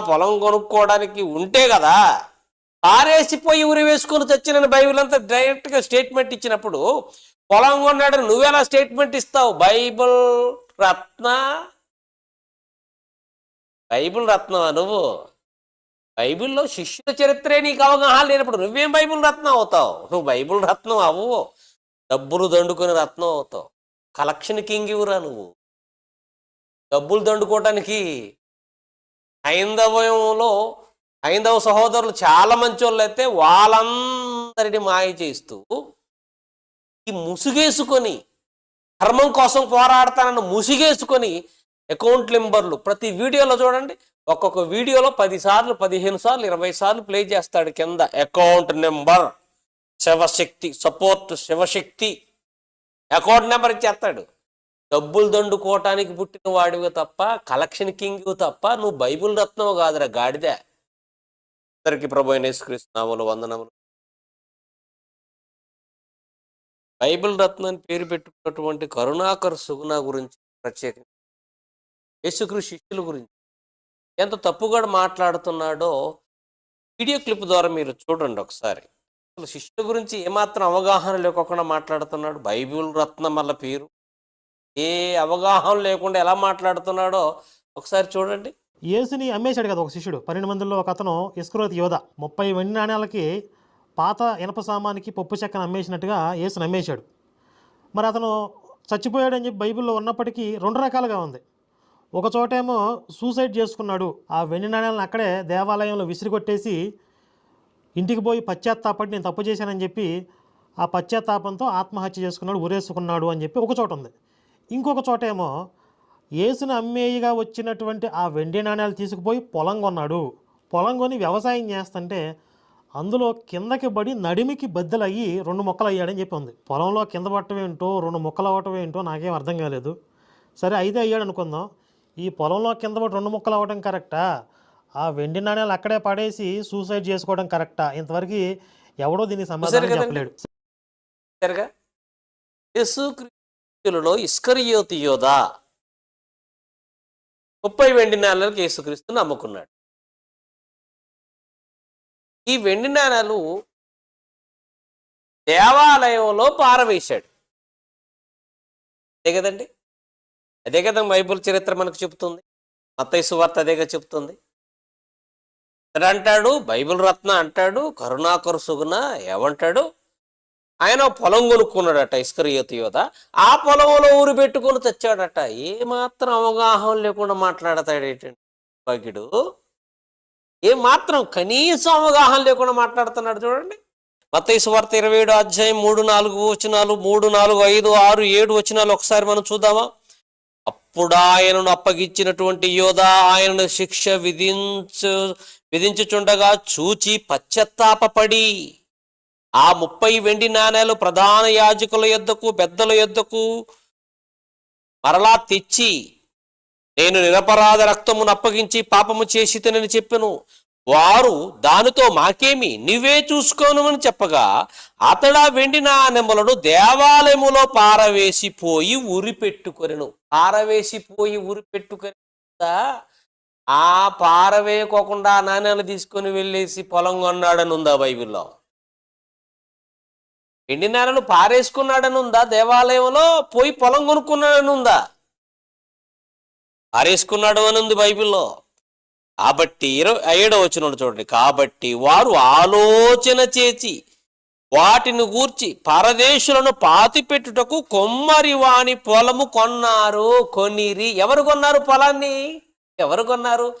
పొలం కొనుక్కోవడానికి ఉంటే కదా పారేసిపోయి ఉరి వేసుకొని తెచ్చిన బైబిల్ అంతా డైరెక్ట్గా స్టేట్మెంట్ ఇచ్చినప్పుడు పొలం కొన్నాడు నువ్వెలా స్టేట్మెంట్ ఇస్తావు? బైబిల్ రత్న? బైబిల్ రత్నమా నువ్వు? బైబిల్లో శిష్యుల చరిత్రే నీకు అవగాహన లేనప్పుడు నువ్వేం బైబిల్ రత్నం అవుతావు? నువ్వు బైబిల్ రత్నం అవ్వు. డబ్బులు దండుకొని రత్నం అవుతావు. కలెక్షన్ కింగ్ ఇవ్వరా నువ్వు? డబ్బులు దండుకోవటానికి హైందవంలో హైందవ సహోదరులు చాలా మంచి వాళ్ళు అయితే వాళ్ళందరినీ మాయ చేస్తూ ఈ ముసుగేసుకొని ధర్మం కోసం పోరాడతానని ముసుగేసుకొని అకౌంట్ నెంబర్లు ప్రతి వీడియోలో చూడండి. ఒక్కొక్క వీడియోలో పది సార్లు పదిహేను సార్లు ఇరవై సార్లు ప్లే చేస్తాడు కింద account number. Shivashakti support Shivashakti. Account number ఇచ్చేస్తాడు. డబ్బులు దండుకోవటానికి పుట్టిన వాడివి తప్ప కలెక్షన్ కింగ్ తప్ప నువ్వు బైబిల్ రత్నం కాదురా గాడిదే. అందరికి ప్రభు అయిన వందనములు. బైబిల్ రత్నం అని పేరు పెట్టుకున్నటువంటి కరుణాకర్ సుగుణ గురించి ప్రత్యేకంగా. యేసుకృష్ణ శిష్యుల గురించి. ఎంత తప్పుగా మాట్లాడుతున్నాడో వీడియో క్లిప్ ద్వారా మీరు చూడండి ఒకసారి. అసలు శిష్యుల గురించి ఏమాత్రం అవగాహన లేకుండా మాట్లాడుతున్నాడు. బైబిల్ రత్నం వల్ల పేరు. ఏ అవగాహన లేకుండా ఎలా మాట్లాడుతున్నాడో ఒకసారి చూడండి. యేసుని అమ్మేశాడు కదా ఒక శిష్యుడు. పన్నెండు మందిలో ఒక అతను ఇస్క్రోత్ యోధ. ముప్పై వెండి నాణ్యాలకి పాత ఇనప సామానికి పప్పు చెక్కను అమ్మేసినట్టుగా యేసుని అమ్మేశాడు. మరి అతను చచ్చిపోయాడని చెప్పి బైబిల్లో ఉన్నప్పటికీ రెండు రకాలుగా ఉంది. ఒక చోటేమో సూసైడ్ చేసుకున్నాడు. ఆ వెండి నాణ్యాలను అక్కడే దేవాలయంలో విసిరికొట్టేసి ఇంటికి పోయి పశ్చాత్తాపడి నేను తప్పు చేశానని చెప్పి ఆ పశ్చాత్తాపంతో ఆత్మహత్య చేసుకున్నాడు ఉరేసుకున్నాడు అని చెప్పి ఒక చోట ఉంది. ఇంకొక చోట ఏమో యేసుని అమ్మేయిగా వచ్చినటువంటి ఆ వెండి నాణ్యాలు తీసుకుపోయి పొలం కొన్నాడు. పొలం కొని వ్యవసాయం చేస్తుంటే అందులో కిందకి పడి నడిమికి బద్దలయ్యి రెండు మొక్కలు అయ్యాడని చెప్పి ఉంది. పొలంలో కింద పట్టడం ఏంటో రెండు మొక్కలు అవ్వటం ఏంటో నాకేం అర్థం కాలేదు. సరే అయితే అయ్యాడు అనుకుందాం. ఈ పొలంలో కింద పడి రెండు మొక్కలు అవ్వడం కరెక్టా? ఆ వెండి నాణ్యాలు అక్కడే పడేసి సూసైడ్ చేసుకోవడం కరెక్టా? ఇంతవరకు ఎవడో దీనికి సమాధానం. చెప్పలేడు. శిష్యులలో ఇస్కరియోతి యోధ ముప్పై వెండి నాణాలకు యేసుక్రీస్తుని నమ్ముకున్నాడు. ఈ వెండి నాణాలు దేవాలయంలో పారవేశాడు. అదే కదండి? అదే కదా బైబుల్ చరిత్ర మనకు చెబుతుంది. మత్తయి వార్త అదేగా చెబుతుంది. అంటాడు బైబిల్ రత్న అంటాడు కరుణాకరు సుగుణ ఏమంటాడు? ఆయన పొలం కొనుక్కున్నాడట ఇస్కరియత యోధ. ఆ పొలంలో ఊరు పెట్టుకొని తెచ్చాడట. ఏమాత్రం అవగాహన లేకుండా మాట్లాడతాడు ఏంటండి భాగ్యుడు ఏమాత్రం కనీసం అవగాహన లేకుండా మాట్లాడుతున్నాడు చూడండి. బత్తైసు వార్త ఇరవై ఏడు అధ్యాయం మూడు నాలుగు వచనాలు మూడు నాలుగు ఐదు ఆరు ఏడు వచనాలు ఒకసారి మనం చూద్దామా? అప్పుడు ఆయనను అప్పగించినటువంటి యోధ ఆయనను శిక్ష విధించు విధించుచుండగా చూచి పశ్చత్తాపపడి ఆ ముప్పై వెండి నాణేలు ప్రధాన యాజకుల యొద్దకు పెద్దల యొద్దకు మరలా తెచ్చి నేను నిరపరాధ రక్తమును అప్పగించి పాపము చేసి తినని చెప్పెను. వారు దానితో మాకేమి? నువ్వే చూసుకోను చెప్పగా అతడా వెండి నాణెములను దేవాలయములో పారవేసిపోయి ఉరి పెట్టుకొనెను పారవేసిపోయి ఉరి పెట్టుకొని ఆ పారవేయకోకుండా నాణ్యాలు తీసుకొని వెళ్ళేసి పొలం కొన్నాడని ఉందా బైబిల్లో. ఎండి నేలను పారేసుకున్నాడని ఉందా దేవాలయంలో పోయి పొలం కొనుక్కున్నాడని ఉందా పారేసుకున్నాడు అని ఉంది బైబిల్లో. కాబట్టి ఇరవై ఏడవ వచ్చిన చూడండి. కాబట్టి వారు ఆలోచన చేసి వాటిని గూర్చి పరదేశులను పాతిపెట్టుటకు కొమ్మరి వాని పొలము కొన్నారు కొనిరి. ఎవరు కొన్నారు పొలాన్ని? ఎవరు కొన్నారు?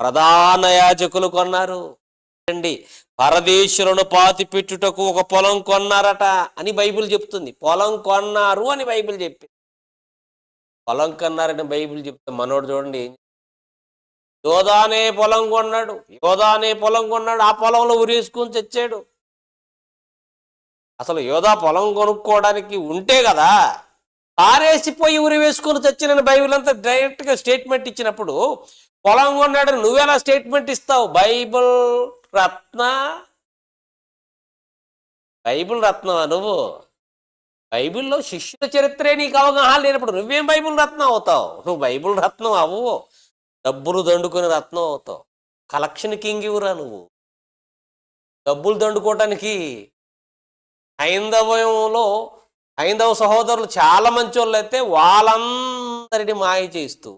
ప్రధాన యాజకులు కొన్నారు. అండి పరదేశులను పాతి పెట్టుటకు ఒక పొలం కొన్నారట అని బైబిల్ చెప్తుంది. పొలం కొన్నారు అని బైబిల్ చెప్పి పొలం కొన్నారని బైబిల్ చెప్తే మనోడు చూడండి యోధానే పొలం కొన్నాడు. యోధానే పొలం కొన్నాడు. ఆ పొలంలో ఉరేసుకుని తెచ్చాడు అసలు యోధా పొలం కొనుక్కోవడానికి ఉంటే కదా పారేసిపోయి ఉరి వేసుకుని తెచ్చిన బైబిల్ అంతా డైరెక్ట్గా స్టేట్మెంట్ ఇచ్చినప్పుడు పొలం కొన్నాడు నువ్వెలా స్టేట్మెంట్ ఇస్తావు? బైబిల్ రత్న? బైబిల్ రత్నమా నువ్వు? బైబిల్లో శిష్యుల చరిత్రే నీకు అవగాహన లేనప్పుడు నువ్వేం బైబిల్ రత్నం అవుతావు? నువ్వు బైబిల్ రత్నం అవ్వవు డబ్బులు దండుకొని రత్నం అవుతావు. కలెక్షన్ కింగ్ ఇవ్వరా నువ్వు? డబ్బులు దండుకోవటానికి హైందవంలో హైందవ సహోదరులు చాలా మంచి వాళ్ళు అయితే వాళ్ళందరిని మాయ చేస్తూ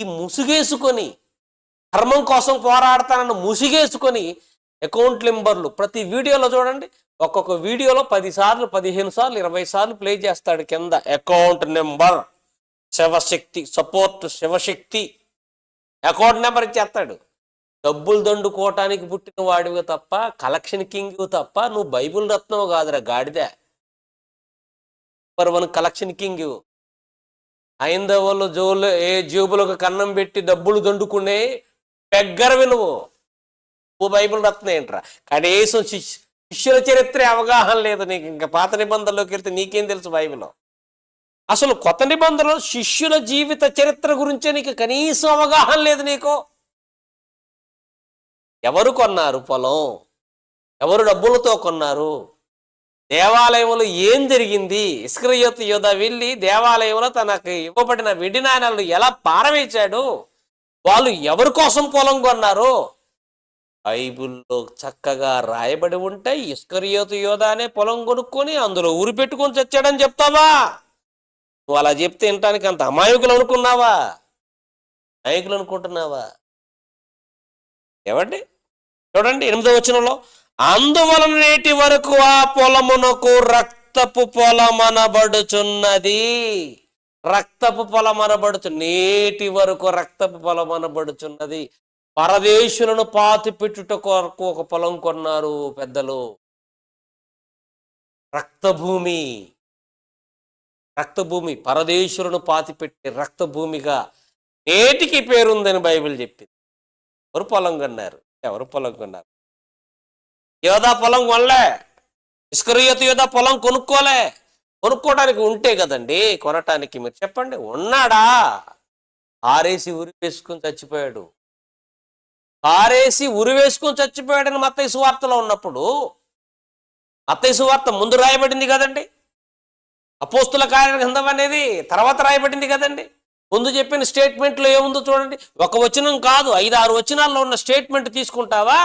ఈ ముసుగేసుకొని ధర్మం కోసం పోరాడతానని ముసిగేసుకొని అకౌంట్ నెంబర్లు ప్రతి వీడియోలో చూడండి. ఒక్కొక్క వీడియోలో పది సార్లు పదిహేను సార్లు ఇరవై సార్లు ప్లే చేస్తాడు కింద account number Shivashakti support Shivashakti. Account number ఇచ్చేస్తాడు. డబ్బులు దండుకోవటానికి పుట్టిన వాడివి తప్ప కలెక్షన్ కింగ్ తప్ప నువ్వు బైబుల్ రత్నం కాదురా గాడిదే. నెంబర్ వన్ కలెక్షన్ కింగ్ ఐందవులు జోలు ఏ జేబులకు కన్నం పెట్టి డబ్బులు దండుకునే పెగ్గరవి నువ్వు నువ్వు బైబిల్ రత్నం ఏంట్రా? కనీసం శిష్యు శిష్యుల చరిత్ర అవగాహన లేదు నీకు. ఇంకా పాత నిబంధనలోకి వెళ్తే నీకేం తెలుసు బైబిల్? అసలు కొత్త నిబంధనలో శిష్యుల జీవిత చరిత్ర గురించే నీకు కనీసం అవగాహన లేదు నీకు? ఎవరు కొన్నారు పొలం? ఎవరు డబ్బులతో కొన్నారు? దేవాలయంలో ఏం జరిగింది? ఇస్క్రయోత్ యోధ వెళ్ళి దేవాలయంలో తనకు ఇవ్వబడిన వెండి ఎలా పారవేశాడు? వాళ్ళు ఎవరి కోసం పొలం కొన్నారు? బైబుల్లో చక్కగా రాయబడి ఉంటే ఇస్కరియోతు యోధ అనే పొలం కొనుక్కొని అందులో ఊరి పెట్టుకొని చచ్చాడని చెప్తావా? నువ్వు అలా చెప్తే వినటానికి అంత అమాయకులు అనుకున్నావా? అమాయకులు అనుకుంటున్నావా? ఏమండి? చూడండి ఎనిమిదో వచనంలో అందువలన నేటి వరకు ఆ పొలమునకు రక్తపు పొలమనబడుచున్నది. రక్తపు పొలమనబడుచు నేటి వరకు రక్తపు పొలమనబడుచున్నది. పరదేశులను పాతి పెట్టుట కొరకు ఒక పొలం కొన్నారు పెద్దలు. రక్తభూమి. రక్తభూమి పరదేశులను పాతిపెట్టి రక్తభూమిగా. నేటికి పేరుందని బైబిల్ చెప్పింది. ఎవరు పొలం కొన్నారు? ఎవరు పొలం కొన్నారు? యోధా పొలం కొనలే. ఇస్కరియత యోధా పొలం కొనుక్కోలే. కొనుక్కోవడానికి ఉంటే కదండి కొనటానికి మీరు చెప్పండి. ఉన్నాడా? ఆరేసి ఉరివేసుకుని చచ్చిపోయాడు. ఆరేసి ఉరివేసుకుని చచ్చిపోయాడని మత్తయ్య సువార్తలో ఉన్నప్పుడు మత్తయ్య సువార్త ముందు రాయబడింది కదండి. అపోస్తుల కార్యగ్రంథం అనేది తర్వాత రాయబడింది కదండి. ముందు చెప్పిన స్టేట్మెంట్లో ఏముందో చూడండి. ఒక వచనం కాదు ఐదు ఆరు వచనాల్లో ఉన్న స్టేట్మెంట్ తీసుకుంటావా?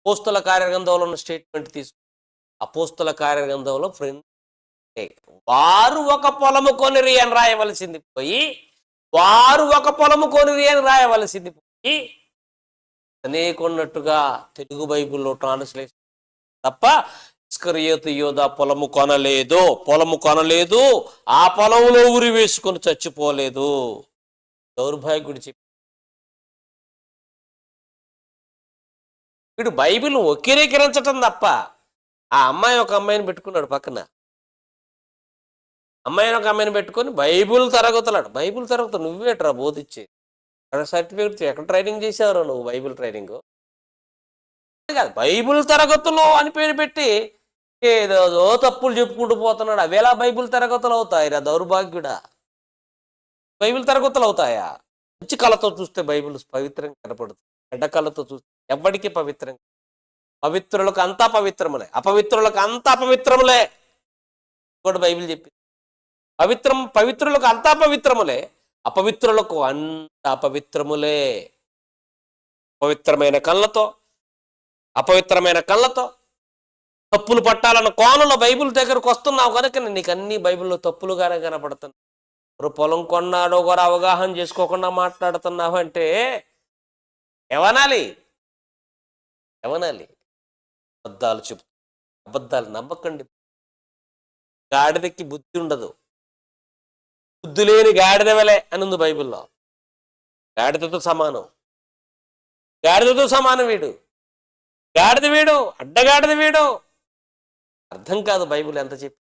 అపోస్తుల కార్యగ్రంథంలో ఉన్న స్టేట్మెంట్ తీసుకు అపోస్తుల కార్యగ్రంథంలో ఫ్రెండ్ వారు ఒక పొలము కొనిరి అని రాయవలసింది పోయి వారు ఒక పొలము కొనిరి అని రాయవలసింది పోయి అనేకున్నట్టుగా తెలుగు బైబిల్లో ట్రాన్స్లేషన్ తప్ప ఇస్కరియోతు యోధ పొలము కొనలేదు. పొలము కొనలేదు. ఆ పొలంలో ఉరి వేసుకొని చచ్చిపోలేదు. దౌర్భాగ్యుడు చెప్పి వీడు బైబిల్ వక్రీకరించటం తప్ప ఆ అమ్మాయి ఒక అమ్మాయిని పెట్టుకున్నాడు పక్కన. అమ్మాయిని ఒక అమ్మాయిని పెట్టుకొని బైబిల్ తరగతులాడు. బైబిల్ తరగతులు నువ్వేట్రా బోధించే అక్కడ సర్టిఫికెట్ ఎక్కడ ట్రైనింగ్ చేసావురా నువ్వు బైబిల్ ట్రైనింగ్? కాదు బైబిల్ తరగతులు అని పేరు పెట్టి ఏదో తప్పులు చెప్పుకుంటూ పోతున్నాడు. అవేలా బైబిల్ తరగతులు అవుతాయిరా దౌర్భాగ్యుడా? బైబిల్ తరగతులు అవుతాయా? మంచి కళతో చూస్తే బైబిల్ పవిత్రంగా కనపడుతుంది. చెడ్డ కళతో చూస్తే ఎవరికి పవిత్రంగా పవిత్రులకు అంతా పవిత్రములే. అపవిత్రులకు అంతా పవిత్రములే. ఇంకోటి బైబిల్ చెప్పింది పవిత్రం పవిత్రులకు అంతా పవిత్రములే. అపవిత్రులకు అంత అపవిత్రములే పవిత్రమైన కళ్ళతో అపవిత్రమైన కళ్ళతో తప్పులు పట్టాలన్న కోణంలో బైబిల్ దగ్గరకు వస్తున్నావు కనుక నీకు అన్ని బైబిల్లో తప్పులుగానే కనపడుతున్నాయి. పొలం కొన్నాడో కూడా అవగాహన చేసుకోకుండా మాట్లాడుతున్నావు అంటే ఎవనాలి ఎవనాలి అబద్ధాలు చెప్తూ అబద్ధాలు నమ్మకండి. గాడిదకి బుద్ధి ఉండదు. బుద్ధి లేని గాడిదవలే అనుంది బైబిల్లో. గాడిదతో సమానం. గాడిదతో సమానం వీడు. గాడిద వీడు అడ్డగాడిద వీడు. అర్థం కాదు బైబిల్ ఎంత చెప్పి